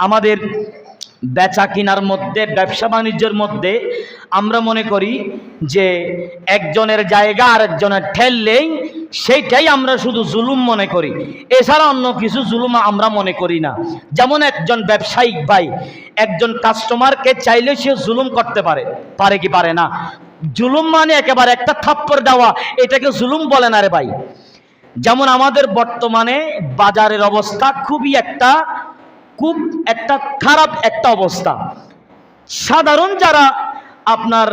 আমাদের বেচা কিনার মধ্যে, ব্যবসা বাণিজ্যের মধ্যে আমরা মনে করি যে একজনের জায়গা আর আরেকজনের ঠেললেই সেইটাই আমরা শুধু জুলুম মনে করি। এছাড়া অন্য কিছু জুলুম আমরা মনে করি না। যেমন একজন ব্যবসায়িক ভাই, একজন কাস্টমারকে চাইলে সে জুলুম করতে পারে। পারে কি পারে না? জুলুম মানে একেবারে একটা থাপ্পড় দেওয়া, এটাকে জুলুম বলে না রে ভাই। যেমন আমাদের বর্তমানে বাজারের অবস্থা খুবই একটা খুব একটা খারাপ একটা অবস্থা। সাধারণ যারা আপনার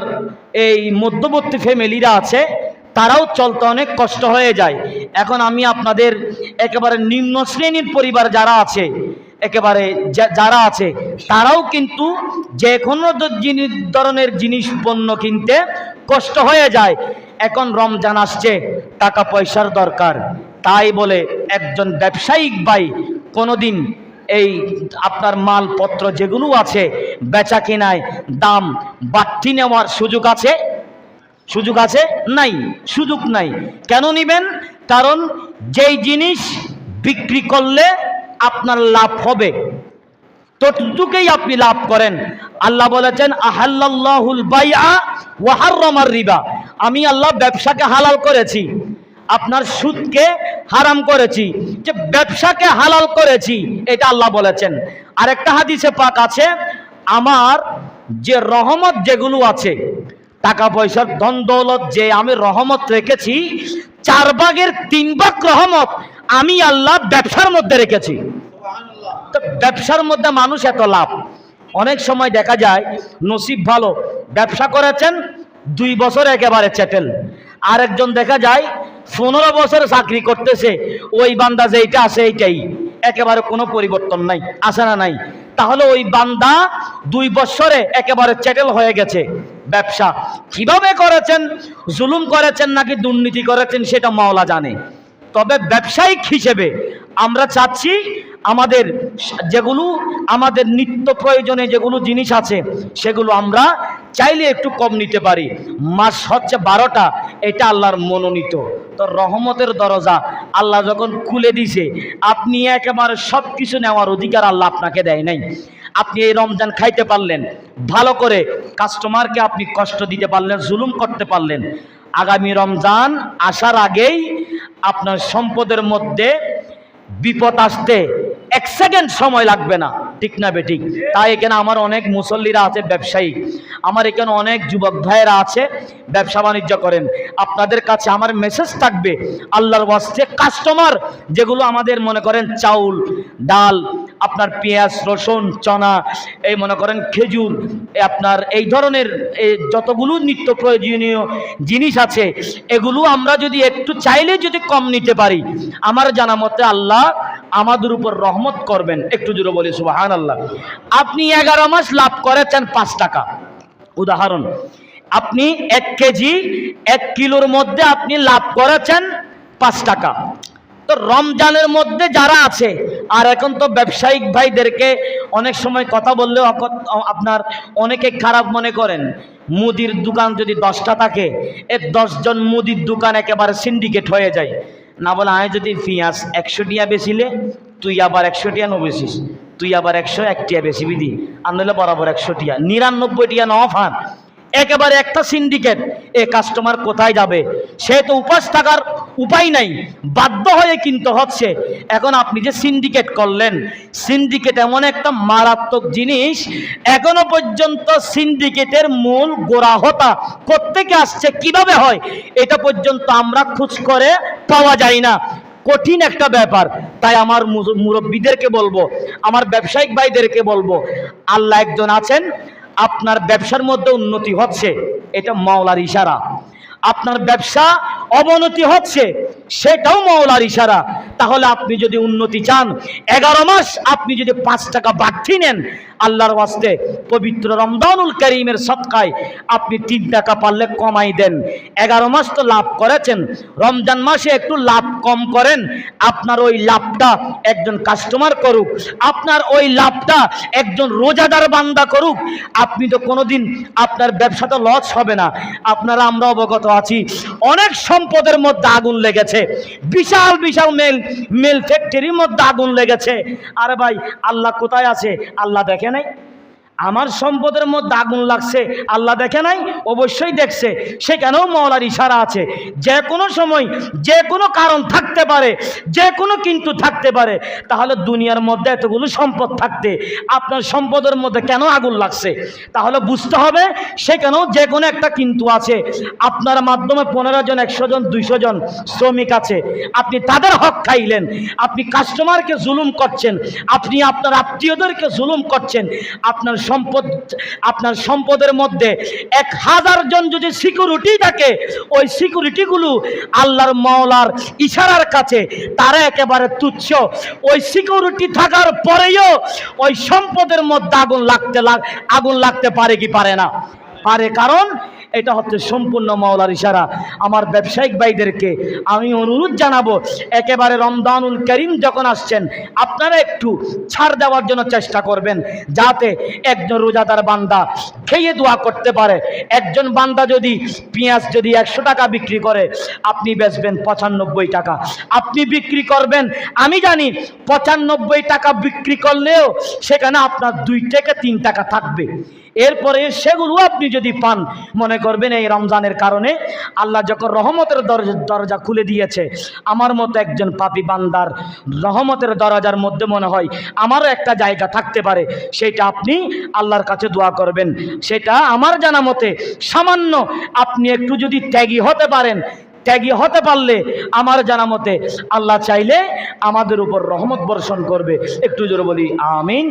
এই মধ্যবর্তী ফ্যামিলিরা আছে, তারাও চলতে অনেক কষ্ট হয়ে যায়। এখন আমি আপনাদের একেবারে নিম্ন শ্রেণির পরিবার যারা আছে, একেবারে যারা আছে, তারাও কিন্তু যে কোনো ধরনের জিনিস পণ্য কিনতে কষ্ট হয়ে যায়। এখন রমজান আসছে টাকা পয়সার দরকার। তাই বলে একজন ব্যবসায়িক ভাই কোনোদিন এই আপনার মালপত্র যেগুলো আছে, বেচা কেনায় দাম বাড়তি নেওয়ার সুযোগ আছে? সুযোগ আছে? নাই, সুযোগ নাই। কেন নিবেন? কারণ যেই জিনিস বিক্রি করলে আপনার লাভ হবে। ততটুকুই আপনি লাভ করেন। আল্লাহ বলেছেন আহাল্লাহুল বাইআ ওয়া হাররামার রিবা। আমি আল্লাহ ব্যবসাকে হালাল করেছি। আপনার সুদকে হারাম করেছি, যে ব্যবসাকে হালাল করেছি, এটা আল্লাহ বলেছেন। আরেকটা হাদিসে পাক আছে, আমার যে রহমত যেগুলো আছে টাকা পয়সার ধন দৌলত যে আমি রহমত রেখেছি, চার ভাগের তিন ভাগ রহমত আমি আল্লাহ ব্যবসার মধ্যে রেখেছি। তো ব্যবসার মধ্যে মানুষ এত লাভ। অনেক সময় দেখা যায়, নসিব ভালো, ব্যবসা করেছেন, দুই বছর একেবারে চেটেল। আরেকজন দেখা যায় পনেরো বছর চাকরি করতেছে, ওই বান্দা যেইটা আছে এইটাই। একেবারে কোনো পরিবর্তন নাই, আসে না নাই। তাহলে ওই বান্দা দুই বছরে একেবারে চ্যাটেল হয়ে গেছে ব্যবসা। কীভাবে করেছেন? জুলুম করেছেন নাকি দুর্নীতি করেছেন সেটা মাওলা জানে। তবে ব্যবসায়িক হিসেবে আমরা চাচ্ছি আমাদের যেগুলো, আমাদের নিত্য প্রয়োজনে যেগুলো জিনিস আছে, সেগুলো আমরা চাইলে একটু কম নিতে পারি। মাস হচ্ছে বারোটা, এটা আল্লাহর মনোনীত। তো রহমতের দরজা আল্লাহ যখন খুলে দিছে, আপনি একেবারে সব কিছু নেওয়ার অধিকার আল্লাহ আপনাকে দেয় নাই। আপনি এই রমজান খাইতে পারলেন, ভালো করে কাস্টমারকে আপনি কষ্ট দিতে পারলেন, জুলুম করতে পারলেন। আগামী রমজান আসার আগেই আপনার সম্পদের মধ্যে বিপদ আসতে এক সেকেন্ড সময় লাগবে না। ঠিক না বেঠিক তাই এখানে আমার অনেক মুসল্লিরা আছে, ব্যবসায়ী। আমার এখানে অনেক যুবক ভাইয়েরা আছে, ব্যবসা বাণিজ্য করেন। আপনাদের কাছে আমার মেসেজ থাকবে, আল্লাহর ওয়াস্তে কাস্টমার যেগুলো আমাদের মনে করেন চাউল, ডাল, আপনার পেঁয়াজ, রসুন, চনা, এই মনে করেন খেজুর আপনার এই ধরনের যতগুলো নিত্য প্রয়োজনীয় জিনিস আছে, এগুলো আমরা যদি একটু চাইলে যদি কম নিতে পারি, আমার জানা মতে আল্লাহ আমাদের উপর রহমত করবেন। একটু জুড়ে বলি সুবাহান আল্লাহ আপনি এগারো মাস লাভ করেছেন পাঁচ টাকা। উদাহরণ, আপনি এক কেজি এক কিলোর মধ্যে আপনি লাভ করেছেন পাঁচ টাকা। তো রমজানের মধ্যে যারা আছে, আর এখন তো ব্যবসায়িক ভাইদেরকে অনেক সময় কথা বললেও আপনার অনেকে খারাপ মনে করেন। মুদির দোকান যদি দশটা থাকে, এ দশজন মুদির দোকান একেবারে সিন্ডিকেট হয়ে যায়। না বলে আমি যদি পেঁয়াজ একশো টিয়া বেচিলে তুই আবার একশো টিয়া নো বেচিস, তুই আবার একশো এক টিয়া বেশি বিধি আনলে বরাবর একশো টিয়া নিরানব্বই টিয়া ন ফান একেবারে একটা সিন্ডিকেট এ কাস্টমার কোথায় যাবে? সে তো উপাস থাকার উপায় নাই। বাধ্য হয়ে কিনতে হচ্ছে, এখন আপনি যে সিন্ডিকেট করলেন সিন্ডিকেট এমন একটা মারাত্মক জিনিস, এখনও পর্যন্ত সিন্ডিকেটের মূল গোড়াহতা কোত্থেকে আসছে, কীভাবে হয়, এটা পর্যন্ত আমরা খোঁজ করে পাওয়া যায় না। কঠিন একটা ব্যাপার। তাই আমার মুরব্বীদেরকে বলব, আমার ব্যবসায়িক ভাইদেরকে বলব, আল্লাহ একজন আছেন, আপনার ব্যবসার মধ্যে উন্নতি হচ্ছে, এটা মাওলার ইশারা। আপনার ব্যবসা অবনতি হচ্ছে সেটাও মৌলার ইশারা। তাহলে আপনি যদি উন্নতি চান, এগারো মাস আপনি যদি পাঁচ টাকা বাড়তি নেন, আল্লাহর ওয়াস্তে পবিত্র রমদানুল করিমের সৎকায় আপনি তিন টাকা পারলে কমাই দেন। এগারো মাস তো লাভ করেছেন, রমজান মাসে একটু লাভ কম করেন, আপনার ওই লাভটা একজন কাস্টমার করুক, আপনার ওই লাভটা একজন রোজাদার বান্দা করুক, আপনি তো কোনোদিন আপনার ব্যবসাটা লস হবে না। আপনারা, আমরা অবগত আছি, অনেক সম্পদের মধ্যে আগুন লেগেছে, বিশাল বিশাল মেল মিল ফ্যাক্টরির মধ্যে আগুন লেগেছে। আরে ভাই আল্লাহ কোথায় আছে? আল্লাহ দেখে নাই? আমার সম্পদের মধ্যে আগুন লাগছে, আল্লাহ দেখে নাই? অবশ্যই দেখছে। সে সেখানেও মৌলার ইশারা আছে। যে কোনো সময়, যে কোনো কারণ থাকতে পারে, যে কোনো কিন্তু থাকতে পারে। তাহলে দুনিয়ার মধ্যে এতগুলো সম্পদ থাকতে, আপনার সম্পদের মধ্যে কেন আগুন লাগছে? তাহলে বুঝতে হবে, সেখানেও যে কোনো একটা কিন্তু আছে। আপনার মাধ্যমে পনেরো জন, একশো জন, দুইশো জন শ্রমিক আছে। আপনি তাদের হক খাইলেন। আপনি কাস্টমারকে জুলুম করছেন। আপনি আপনার আত্মীয়দেরকে জুলুম করছেন। আপনার সম্পদ, আপনার সম্পদের মধ্যে এক হাজার জন যদি সিকিউরিটি থাকে, ওই সিকিউরিটিগুলো আল্লাহর মাওলার ইশারার কাছে তারা একেবারে তুচ্ছ। ওই সিকিউরিটি থাকার পরেও ওই সম্পদের মধ্যে আগুন লাগতে লাগ, আগুন লাগতে পারে কি পারে না? পারে কারণ এটা হচ্ছে সম্পূর্ণ মাওলার ইশারা। আমার ব্যবসায়িক ভাইদেরকে আমি অনুরোধ জানাব, একেবারে রমদানুল করিম যখন আসছেন, আপনারা একটু ছাড় দেওয়ার জন্য চেষ্টা করবেন, যাতে একজন রোজাদার বান্দা খেয়ে দোয়া করতে পারে। একজন বান্দা যদি পেঁয়াজ যদি একশো টাকা বিক্রি করে, আপনি বেচবেন পঁচানব্বই টাকা। আপনি বিক্রি করবেন, আমি জানি পঁচানব্বই টাকা বিক্রি করলেও সেখানে আপনার দুই থেকে তিন টাকা থাকবে। এরপরে সেগুলো আপনি যদি পান, মনে করবেন এই রমজানের কারণে আল্লাহ যখন রহমতের দরজা খুলে দিয়েছে, আমার মতো একজন পাপি বান্দার রহমতের দরজার মধ্যে মনে হয় আমারও একটা জায়গা থাকতে পারে, সেটা আপনি আল্লাহর কাছে দোয়া করবেন। সেটা আমার জানা মতে সামান্য আপনি একটু যদি ত্যাগী হতে পারেন, ত্যাগী হতে পারলে আমার জানা মতে আল্লাহ চাইলে আমাদের উপর রহমত বর্ষণ করবে। একটু জোরে বলি, আমিন।